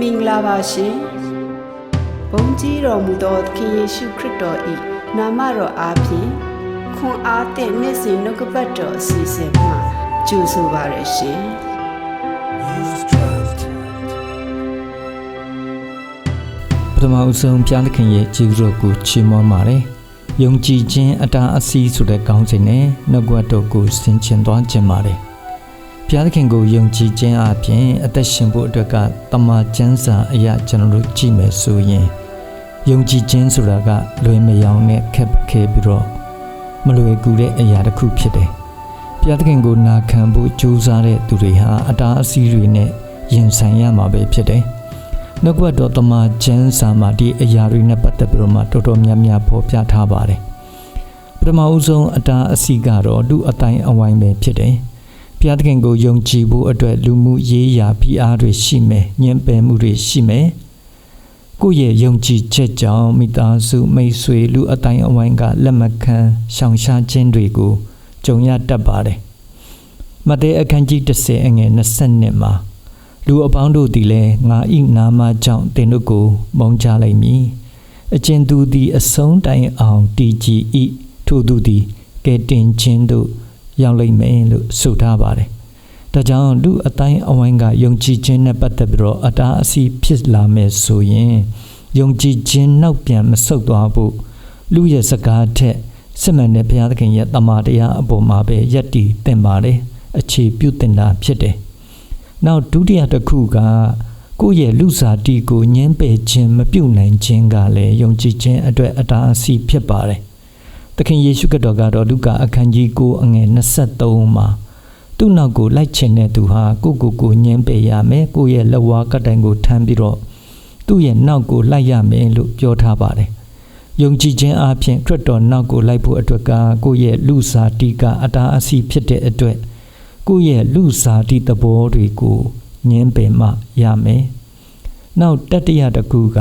မင်္ဂလာပါရှင်ဘုန်းကြီးတော်မူသောသခင်ယေရှုခရစ်တော်၏နာမတော်အားဖြင့်ခွန်အားသည့်နေ့စဉ်နှုတ်ကပတ်တော်အစီအစဉ်မှာကြိုဆိုပါရရှင်ပထမအဆုံးဘုရားသခင်ရဲ့ကျေးဇူးတော်ကိုချီးမွမ်းပါတယ်။ယုံကြည်ခြင်းအတားအဆီးဆိုတဲ့ခေါင်းစဉ်နဲ့နှုတ်ကပတ်တော်ကိုဆင်ခြင်သွားခြင်းပါတယ်။ ဘုရားသခင်ကိုယုံကြည်ခြင်းအပြင်အသက်ရှင်ဖို့အတွက်ကတမန်ကျမ်းစာအရာကျွန်တော်တို့ကြည့်မယ်ဆိုရင်ယုံကြည်ခြင်းဆိုတာကလွယ်မယောင်နဲ့ခက်ခဲပြီးတော့မလွယ်ကူတဲ့အရာတစ်ခုဖြစ်တယ်။ဘုရားသခင်ကိုနာခံဖို့ကြိုးစားတဲ့သူတွေဟာအတားအဆီးတွေနဲ့ရင်ဆိုင်ရမှာပဲဖြစ်တယ်။နှုတ်ကပတ်တော်တမန်ကျမ်းစာမှာဒီအရာတွေနဲ့ပတ်သက်ပြီးတော့မှတော်တော်များများဖော်ပြထားပါတယ်။ပထမဦးဆုံးအတားအဆီးကတော့လူအတိုင်းအဝိုင်းပဲဖြစ်တယ်။ ဘုရားသခင်ကိုယုံကြည်ဖို့အတွက်လူမှုရေးရာဖိအားတွေရှိမယ်၊ညှဉ်းပယ်မှုတွေရှိမယ်။ကိုယ့်ရဲ့ယုံကြည်ချက်ကြောင့်မိသားစုမိတ်ဆွေလူအတိုင်းအဝိုင်းကလက်မခံရှောင်ရှားခြင်းတွေကိုကြုံရတတ်ပါတယ်။မဿဲအခန်းကြီး30အငယ်20မှာလူအပေါင်းတို့သည်လည်းငါဤနာမကြောင့်တင်တို့ကိုမုန်းကြလိမ့်မည်အကျဉ်သူသည်အဆုံးတိုင်အောင်တည်ကြည်ဤထို့သူသည်ကဲတင်ခြင်းတို့ ရောက်လိမ့်မယ်လို့ဆိုထားပါတယ်ဒါကြောင့်လူအတိုင်းအဝိုင်းကယုံကြည်ခြင်းနဲ့ပတ်သက်ပြီးတော့အတားအဆီးဖြစ်လာမယ်ဆိုရင်ယုံကြည်ခြင်းနောက်ပြန်မဆုတ်သွားဖို့လူရဲ့စကားထက်စစ်မှန်တဲ့ဘုရားသခင်ရဲ့တမန်တရားအပေါ်မှာပဲယက်တည်တင်ပါတယ်အခြေပြုတင်တာဖြစ်တယ်နောက်ဒုတိယတစ်ခုကကိုယ့်ရဲ့လူစားတီကိုညှင်းပယ်ခြင်းမပြုတ်နိုင်ခြင်းကလည်းယုံကြည်ခြင်းအတွက်အတားအဆီးဖြစ်ပါတယ်။ သခင်ယေရှုခရစ်တော်ကတော့လူကာအခန်းကြီး9အငယ်23မှာသူ့နောက်ကိုလိုက်ချင်တဲ့သူဟာကိုယ့်ကိုယ်ကိုညှင်းပယ်ရမယ်။ကိုယ့်ရဲ့လက်ဝါးကတိုင်ကိုထမ်းပြီးတော့သူ့ရဲ့နောက်ကိုလိုက်ရမယ်လို့ပြောထားပါတယ်။ယုံကြည်ခြင်းအပြင်ခရစ်တော်နောက်ကိုလိုက်ဖို့အတွက်ကကိုယ့်ရဲ့လူစားတီကအတားအဆီးဖြစ်တဲ့အတွက်ကိုယ့်ရဲ့လူစားတိသဘောတွေကိုညင်းပယ်မှရမယ်။နောက်တတိယတစ်ခုက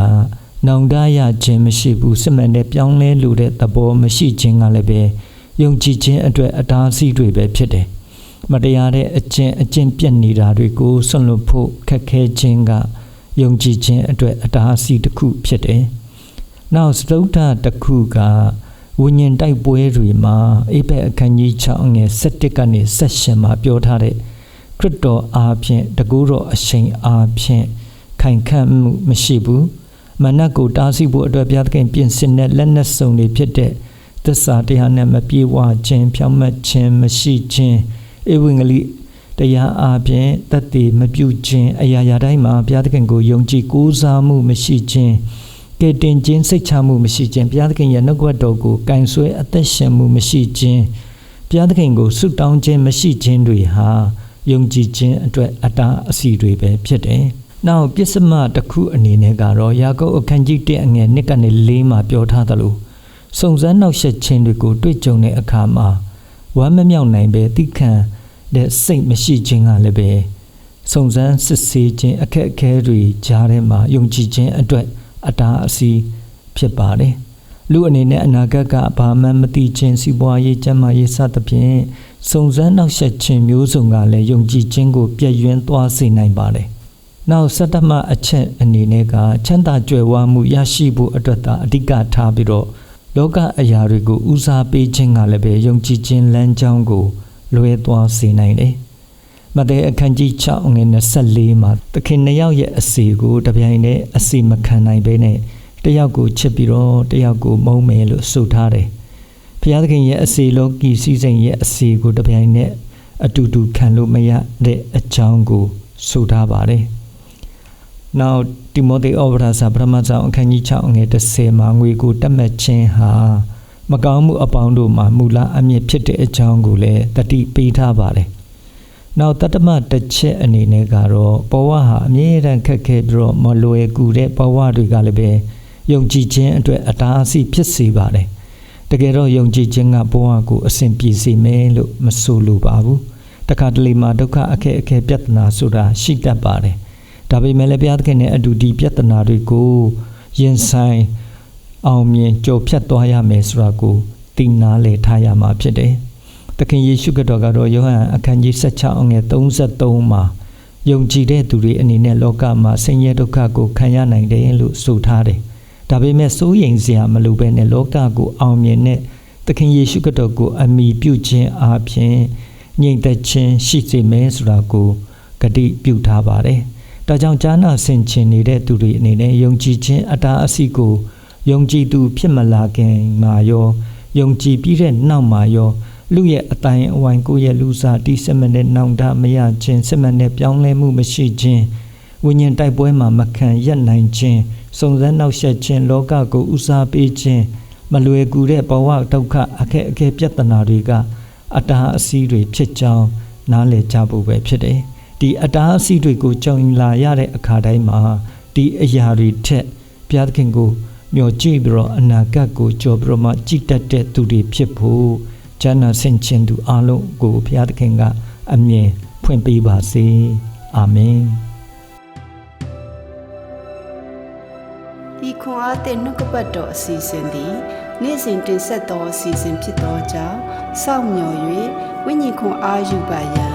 နောင်တရခြင်းမရှိဘူးစစ်မှန်တဲ့ပြောင်းလဲလူတဲ့သဘောမရှိခြင်းကလည်းပဲယုံကြည်ခြင်းအတွက်အတားအဆီးတွေပဲဖြစ်တယ်။မတရားတဲ့အကျင့်အကျင့်ပြက်နေတာတွေကိုဆွန့်လွတ်ဖို့ခက်ခဲခြင်းကယုံကြည်ခြင်းအတွက်အတားအဆီးတစ်ခုဖြစ်တယ်။နောက်စတုဒ္ဓတစ်ခုကဝိညာဉ်တိုက်ပွဲတွေမှာအိဘက်အခန်းကြီး6အငယ်7ကနေ7မှာပြောထားတဲ့ခရစ်တော်အားဖြင့်တကူတော်အရှိန်အားဖြင့်ခိုင်ခန့်မှုမရှိဘူး မနတ်ကိုတားဆီးဖို့အတွက်ဘုရားသခင်ပြင်ဆင်တဲ့လက်နက်စုံတွေဖြစ်တဲ့သစ္စာတရားနဲ့မပြေဝခြင်းဖြောင့်မတ်ခြင်းမရှိခြင်းဧဝံဂေလိတရားအားဖြင့်တတ်တည်မပြုခြင်းအရာရာတိုင်းမှာဘုရားသခင်ကိုယုံကြည်ကိုးစားမှုမရှိခြင်းကဲတင်ခြင်းစိတ်ချမှုမရှိခြင်းဘုရားသခင်ရဲ့နှုတ်ကပတ်တော်ကိုကင်ဆွဲအသက်ရှင်မှုမရှိခြင်းဘုရားသခင်ကိုဆုတောင်းခြင်းမရှိခြင်းတွေဟာယုံကြည်ခြင်းအတွက်အတားအဆီးတွေပဲဖြစ်တယ်။ နောက်ပစ္စမတစ်ခုအနေနဲ့ကတော့ယာကုပ်အခန်းကြီး1အငယ်1ကနေ4မှာပြောထားသလိုစုံစမ်းနှောက်ယှက်ခြင်းတွေကိုတွေ့ကြုံတဲ့အခါမှာဝမ်းမမြောက်နိုင်ပဲတိခံတဲ့စိတ်မရှိခြင်းကလည်းပဲစုံစမ်းစစ်ဆေးခြင်းအခက်အခဲတွေကြားထဲမှာယုံကြည်ခြင်းအတွက်အတားအဆီးဖြစ်ပါတယ်လူအနေနဲ့အနာဂတ်ကဘာမှမသိခြင်းစီးပွားရေးကျန်းမာရေးစသဖြင့်စုံစမ်းနှောက်ယှက်ခြင်းမျိုးစုံကလည်းယုံကြည်ခြင်းကိုပြည့်ယွင်းသွားစေနိုင်ပါတယ် နောက်စတ္တမအချက်အနေနဲ့ကချမ်းသာကြွယ်ဝမှုရရှိဖို့အတွက်သာအဓိကထားပြီးတော့လောကအရာတွေကိုဦးစားပေးခြင်းကလည်းပဲယုံကြည်ခြင်းလမ်းကြောင်းကိုလွဲသွားစေနိုင်တယ်မဿဲအခန်းကြီး6ငွေ24မှာသခင်နှစ်ယောက်ရဲ့အစီကိုတပြိုင်တည်းအစီမခံနိုင်ဘဲနဲ့တယောက်ကိုချစ်ပြီးတော့တယောက်ကိုမုန်းမယ်လို့ဆိုထားတယ်။ဘုရားသခင်ရဲ့အစီလောကီစည်းစိမ်ရဲ့အစီကိုတပြိုင်တည်းအတူတူခံလို့မရတဲ့အကြောင်းကိုဆိုထားပါတယ်။ နောက်တိမောသေဩဝါဒစာပထမဆုံးအခန်းကြီး6ငွေ30မှာငွေကိုတက်မှတ်ခြင်းဟာမကောင်းမှုအပေါင်းတို့မှာမူလအမြင့်ဖြစ်တဲ့အကြောင်းကိုလည်းတတိပေးထားပါတယ်။နောက်တတ္တမတစ်ချက်အနေနဲ့ကတော့ဘဝဟာအမြဲတမ်းခက်ခဲပြီးတော့မလွယ်ကူတဲ့ဘဝတွေကလည်းပဲယုံကြည်ခြင်းအတွက်အတားအဆီးဖြစ်စေပါတယ်။တကယ်တော့ယုံကြည်ခြင်းကဘဝကိုအစဉ်ပြေစေမယ်လို့မဆိုလိုပါဘူး။တခါတလေမှာဒုက္ခအခက်အခဲပြဿနာဆိုတာရှိတတ်ပါတယ်။ ဒါပေမဲ့လည်းဘုရားသခင်နဲ့အတူဒီပြဿနာတွေကိုရင်ဆိုင်အောင်မြင်ကြော်ဖြတ်သွားရမယ်ဆိုတာကိုသိနာလေထားရမှာဖြစ်တယ်။သခင်ယေရှုခရစ်တော်ကတော့ယောဟန်အခန်းကြီး16အငယ်33မှာယုံကြည်တဲ့သူတွေအနေနဲ့လောကမှာဆင်းရဲဒုက္ခကိုခံရနိုင်တယ်လို့ဆိုထားတယ်။ဒါပေမဲ့စိုးရိမ်စရာမလိုဘဲနဲ့လောကကိုအောင်မြင်တဲ့သခင်ယေရှုခရစ်တော်ကိုအမိပြုခြင်းအပြင်ငြိမ်သက်ခြင်းရှိစေမယ်ဆိုတာကိုဂတိပြုထားပါတယ်။ ဒါကြောင့်ဈာနာဆင်ခြင်နေတဲ့သူတွေအနေနဲ့ယုံကြည်ခြင်းအတားအဆီးကိုယုံကြည်သူဖြစ်မလာခင်မှာရောယုံကြည်ပြီးတဲ့နောက်မှာရောလူရဲ့အတိုင်းအဝိုင်းကိုယ့်ရဲ့လူစားတီးစက်မနဲ့နောင်တမရခြင်းစက်မနဲ့ပြောင်းလဲမှုမရှိခြင်းဝိညာဉ်တိုက်ပွဲမှာမခံရက်နိုင်ခြင်းစုံစမ်းနောက်ဆက်ခြင်းလောကကိုဥစားပေးခြင်းမလွယ်ကူတဲ့ဘဝဒုက္ခအခက်အခဲပြဿနာတွေကအတားအဆီးတွေဖြစ်ကြောင်းနားလည်ကြဖို့ပဲဖြစ်တယ် ဒီအတားအဆီးတွေကိုကြောင်လာရတဲ့အခါတိုင်းမှာဒီအရာတွေထက်ဘုရားသခင်ကိုမျှော်ကြည့်ပြီးတော့အနာဂတ်ကိုကြော်ပြီးတော့မှကြည်တတ်တဲ့သူတွေဖြစ်ဖို့ကျမ်းနာဆင်ခြင်သူအလုံးကိုဘုရားသခင်ကအမြင်ဖွင့်ပေးပါစေအာမင်ဤခွန်အားသည့်နှုတ်ကပတ်တော်အစီအစဉ်သည်နေ့စဉ်တင်ဆက်သောအစီအစဉ်ဖြစ်သောကြောင့်စောင့်မျှော်၍ဝိညာဉ်ခွန်အားယူပါရန်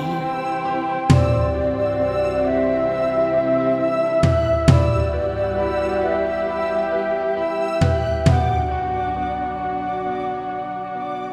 ်